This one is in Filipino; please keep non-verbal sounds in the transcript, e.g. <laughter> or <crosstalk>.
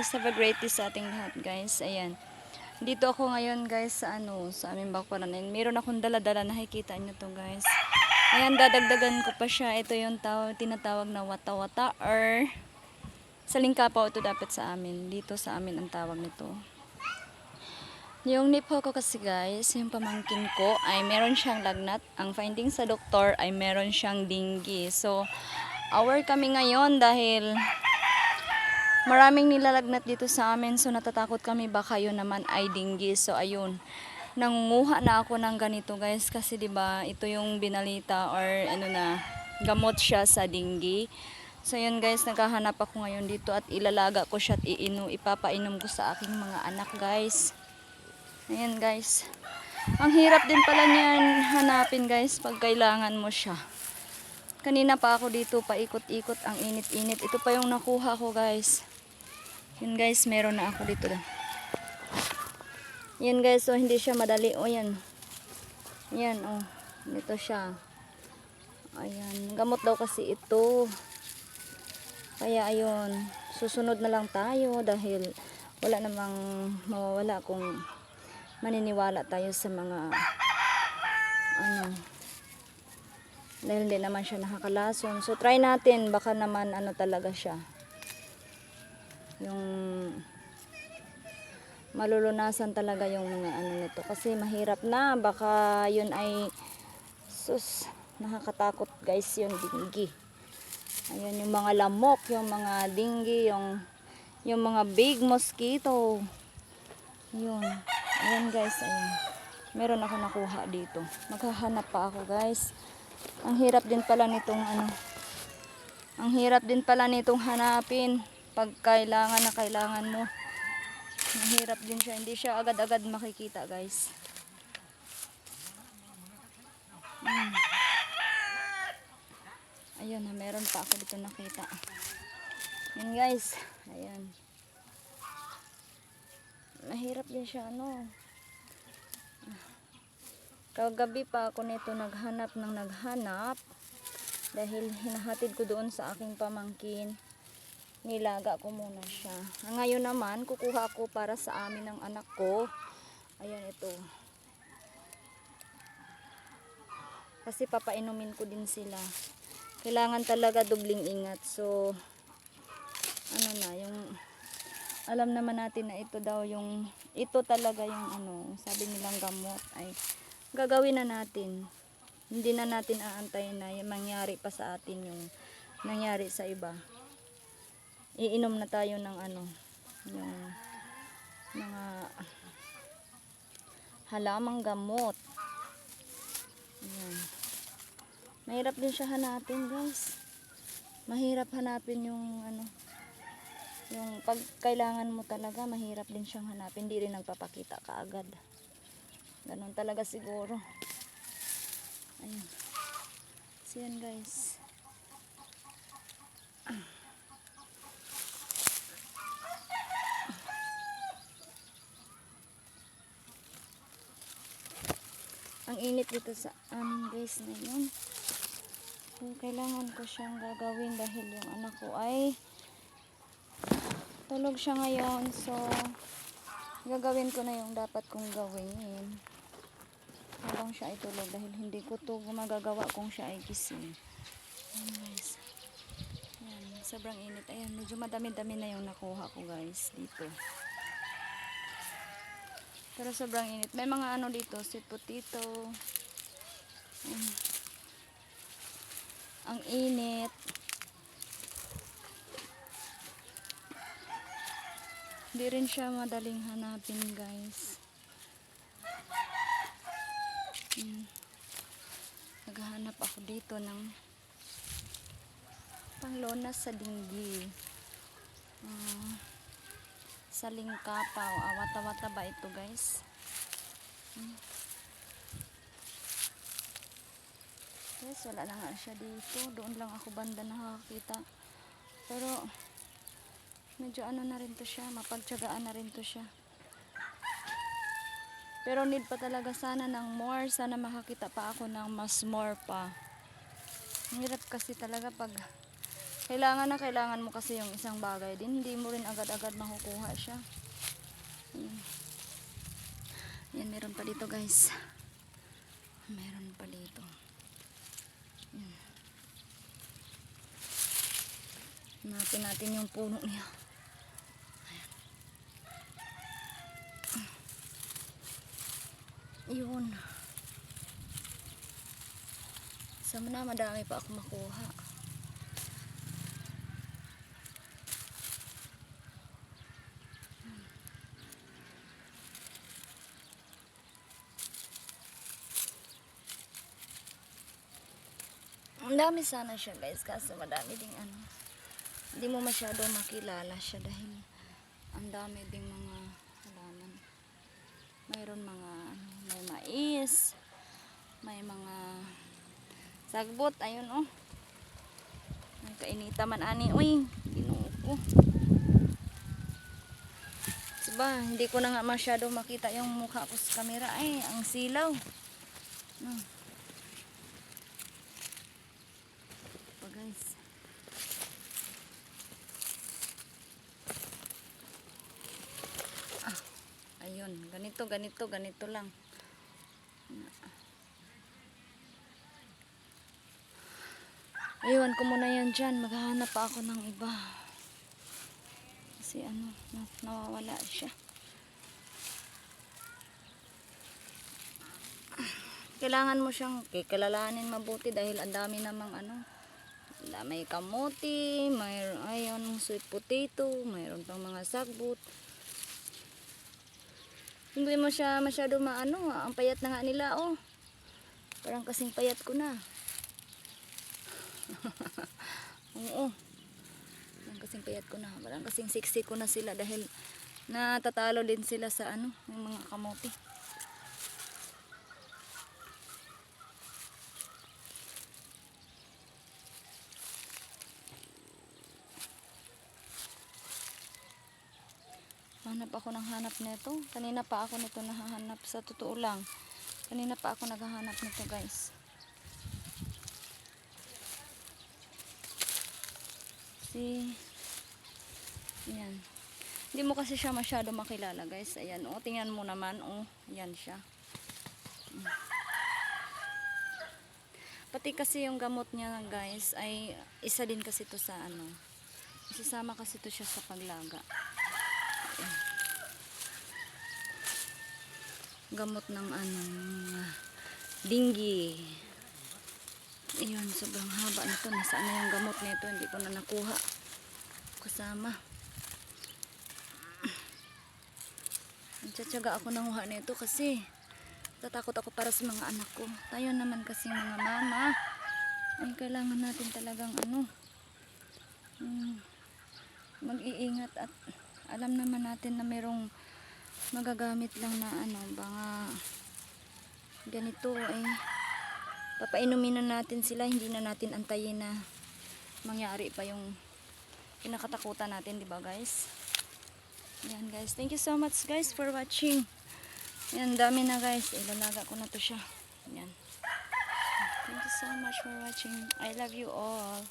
guys. Have a great day sa ating lahat guys. Ayan. Dito ako ngayon guys sa ano, sa aming bakuran. And meron akong dala-dala nakikita nyo to guys. Ayan, dadagdagan ko pa siya. Ito yung taw tinatawag na wata-wata or sa Lingkapaw ito dapat sa amin. Dito sa amin ang tawag nito. Yung nipo ko kasi guys, yung pamangkin ko ay meron siyang lagnat. Ang finding sa doktor ay meron siyang dinggi. So, aware kami ngayon dahil maraming nilalagnat dito sa amin. So, natatakot kami baka yun naman ay dinggi. So, ayun. Nangunguha na ako ng ganito guys kasi 'di ba ito yung binalita or ano na gamot siya sa dinggi. So yun guys, naghahanap ako ngayon dito at ilalaga ko siya at iinu, ipapainom ko sa aking mga anak guys. Ayan guys. Ang hirap din pala niyan hanapin guys pag kailangan mo siya. Kanina pa ako dito paikot-ikot ang init-init. Ito pa yung nakuha ko guys. Yun guys, meron na ako dito. Yan guys, so hindi siya madali. O yan. Yan oh. Dito siya. Ayan. Gamot daw kasi ito. Kaya ayun. Susunod na lang tayo dahil wala namang mawawala kung maniniwala tayo sa mga ano dahil hindi naman siya nakakalason so try natin baka naman ano talaga siya yung malulunasan talaga yung mga ano nito. Kasi mahirap na. Baka yun ay sus nakakatakot guys yung dinggi. Ayun yung mga lamok yung mga dinggi yung yung mga big mosquito. Yun. Ayan guys ayan. Meron ako nakuha dito. Maghahanap pa ako guys. Ang hirap din pala nitong ano. Ang hirap din pala nitong hanapin pag kailangan na kailangan mo Mahirap din siya. Hindi siya agad-agad makikita, guys. Mm. Ayun, na meron pa ako dito nakita. Yan, guys. Ayan. Mahirap din siya, ano. Kagabi pa ako nito naghanap ng naghanap. Dahil hinahatid ko doon sa aking pamangkin nilaga ko muna siya. Ang Ngayon naman, kukuha ko para sa amin ng anak ko. Ayan ito. Kasi papainumin ko din sila. Kailangan talaga dubling ingat. So, ano na, yung alam naman natin na ito daw yung ito talaga yung ano, sabi nilang gamot ay gagawin na natin. Hindi na natin aantayin na mangyari pa sa atin yung nangyari sa iba iinom na tayo ng ano yung mga halamang gamot. Ayan. mahirap din siya hanapin guys. Mahirap hanapin yung ano yung pag kailangan mo talaga mahirap din siyang hanapin. Hindi rin nagpapakita kaagad. Ganun talaga siguro. Ayun so yan guys ang init dito sa amin guys ngayon so kailangan ko siyang gagawin dahil yung anak ko ay tulog siya ngayon. So gagawin ko na yung dapat kong gawin. Habang siya ay tulog dahil hindi ko to magagawa kung siya ay gising. Ayan, guys. Sobrang init. Ayan medyo madami-dami na yung nakuha ko guys dito pero sobrang init. May mga ano dito, sweet potato. Mm. Ang init. Hindi rin siya madaling hanapin, guys. Mm. Naghahanap ako dito ng panglonas sa dinggi. Ah sa Lingkapaw. Awata-wata ba ito guys? Hmm. Guys, wala na nga siya dito. Doon lang ako banda nakakita. Pero, medyo ano na rin to siya. Mapagtsagaan na rin to siya. Pero need pa talaga sana ng more. Sana makakita pa ako ng mas more pa. Hirap kasi talaga pag Kailangan na kailangan mo kasi yung isang bagay din. Hindi mo rin agad-agad makukuha siya. Ayan. Yan, meron pa dito guys. Meron pa dito. Yan. Hanapin natin yung puno niya. Ayan. Yun. Sama na, madami pa ako makuha. Ang dami sana siya guys, kaso madami ding ano. Hindi mo masyado makilala siya dahil ang dami ding mga halaman. Mayroon mga ano, may mais, may mga sagbot, ayun oh. May kainita man ani, uy, ginoo ko. Diba, hindi ko na nga masyado makita yung mukha ko sa camera. Ay, ang silaw. No guys. Ah, ayun, ganito, ganito, ganito lang. Iwan ko muna yan dyan. Maghahanap pa ako ng iba. Kasi ano, na- nawawala siya. Kailangan mo siyang kikilalanin mabuti dahil ang dami namang ano. May kamote, may ayon sweet potato, mayroon pang mga sagbot. Hindi mo siya masyado maano, ang payat na nga nila oh. Parang kasing payat ko na. <laughs> Oo. Parang kasing payat ko na. Parang kasing sexy ko na sila dahil natatalo din sila sa ano, yung mga kamote. Hanap ako ng hanap nito. Kanina pa ako nito nahahanap sa totoo lang. Kanina pa ako naghahanap nito guys. Si Yan. Hindi mo kasi siya masyado makilala guys. Ayan oh, tingnan mo naman oh. Yan siya. Pati kasi yung gamot niya guys ay isa din kasi to sa ano. Isasama kasi to siya sa paglaga. Gamot ng ano ah, dinggi ayun sobrang haba nito. Nasaan na yung gamot nito? Hindi ko na nakuha. Kasama. Nagtsatsaga ako nanguha nito kasi tatakot ako para sa mga anak ko. Tayo naman kasi mga mama. Ay kailangan natin talagang ano mm, mag-iingat at alam naman natin na merong magagamit lang na ano, mga ganito eh papainumin na natin sila, hindi na natin antayin na mangyari pa yung kinakatakutan natin, di ba guys? Yan guys, thank you so much guys for watching. Yan, dami na guys, ilalaga ko na to siya. Yan. Thank you so much for watching. I love you all.